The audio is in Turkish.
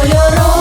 Oluyorum